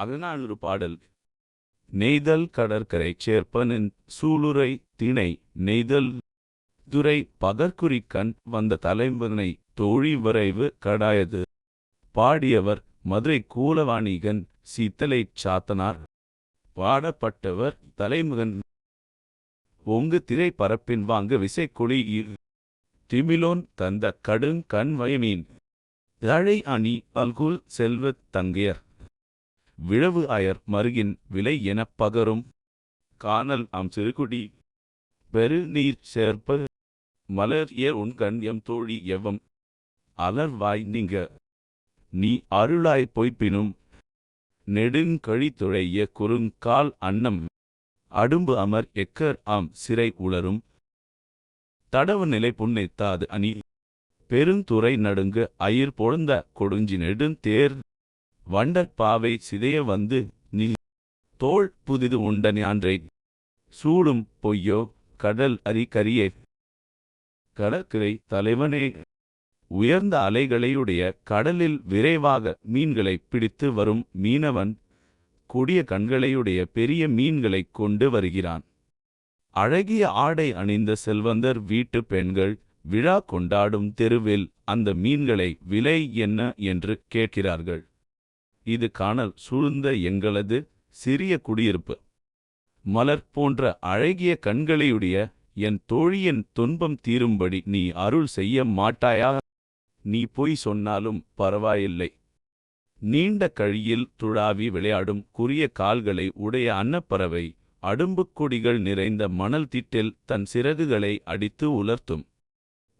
அகநானூறு பாடல். நெய்தல் கடற்கரை சேர்ப்பனின் சூளுரை திணை. நெய்தல் துரை பகற்குறி கண் வந்த தலைவனை தோழி வரைவு கடாயது. பாடியவர் மதுரை கூலவாணிகன் சீத்தலைச் சாத்தனார். பாடப்பட்டவர் தலைமுகன். ஒங்கு திரை பரப்பின் வாங்கு விசைக்குழி திமிலோன் தந்த கடுங் கண் வயமீன் தழை அணி அல்குல் செல்வத் தங்கையர். விழவு அயர் மருகின் விலை எனப் பகரும். கானல் அம் சிறுகுடி பெரு நீர் சேர்ப்ப மலர் ஏர் உண்கண் எம் தோழி எவ்வம் அலர்வாய் நீங்க நீ அருளாய் பொய்ப்பினும் நெடுங்கழித்துழைய குறுங்கால் அன்னம். அடும்பு அமர் எக்கர் ஆம் சிறை உளரும். தடவு நிலை புன்னைத்தாது அணி பெருந்துறை நடுங்கு அயிர் பொழுந்த கொடுஞ்சி நெடுந்தேர் வண்டற் பாவை சிதைய வந்து நீ தோள் புதிது உண்ட ஞான்றை சூடும் பொய்யோ கடல் அரி கரியே. கடற்கரை தலைவனே. உயர்ந்த அலைகளையுடைய கடலில் விரைவாக மீன்களை பிடித்து வரும் மீனவன் கொடிய கண்களையுடைய பெரிய மீன்களைக் கொண்டு வருகிறான். அழகிய ஆடை அணிந்த செல்வந்தர் வீட்டு பெண்கள் விழா கொண்டாடும் தெருவில் அந்த மீன்களை விலை என்ன என்று கேட்கிறார்கள். இது காணல் சூழ்ந்த எங்களது சிறிய குடியிருப்பு. மலர் போன்ற அழகிய கண்களையுடைய என் தோழியின் துன்பம் தீரும்படி நீ அருள் செய்ய மாட்டாயா? நீ பொய் சொன்னாலும் பரவாயில்லை. நீண்ட கழியில் துழாவி விளையாடும் குறிய கால்களை உடைய அன்னப்பறவை அடும்புக் கொடிகள் நிறைந்த மணல் திட்டில் தன் சிறகுகளை அடித்து உலர்த்தும்.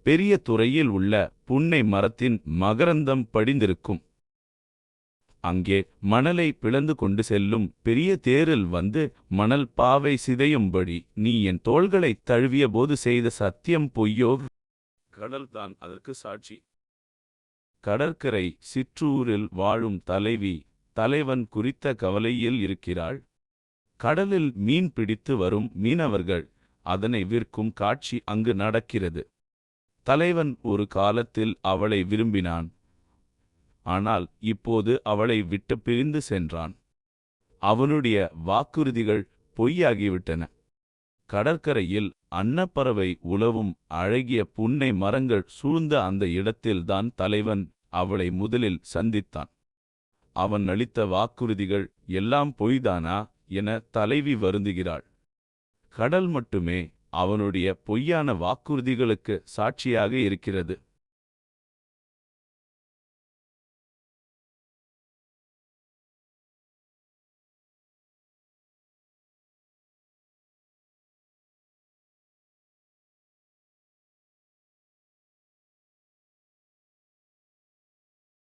பெரிய துறையில் உள்ள புன்னை மரத்தின் மகரந்தம் படிந்திருக்கும். அங்கே மணலை பிளந்து கொண்டு செல்லும் பெரிய தேரில் வந்து மணல் பாவை சிதையும்படி நீ என் தோள்களைத் தழுவியபோது செய்த சத்தியம் பொய்யோ? கடல்தான் அதற்கு சாட்சி. கடற்கரை சிற்றூரில் வாழும் தலைவி தலைவன் குறித்த கவலையில் இருக்கிறாள். கடலில் மீன் பிடித்து வரும் மீனவர்கள் அதனை விற்கும் காட்சி அங்கு நடக்கிறது. தலைவன் ஒரு காலத்தில் அவளை விரும்பினான். ஆனால் இப்போது அவளை விட்டு பிரிந்து சென்றான். அவனுடைய வாக்குறுதிகள் பொய்யாகிவிட்டன. கடற்கரையில் அன்னப்பறவை உலவும் அழகிய புன்னை மரங்கள் சூழ்ந்த அந்த இடத்தில்தான் தலைவன் அவளை முதலில் சந்தித்தான். அவன் அளித்த வாக்குறுதிகள் எல்லாம் பொய்தானா என தலைவி வருந்துகிறாள். கடல் மட்டுமே அவனுடைய பொய்யான வாக்குறுதிகளுக்கு சாட்சியாக இருக்கிறது.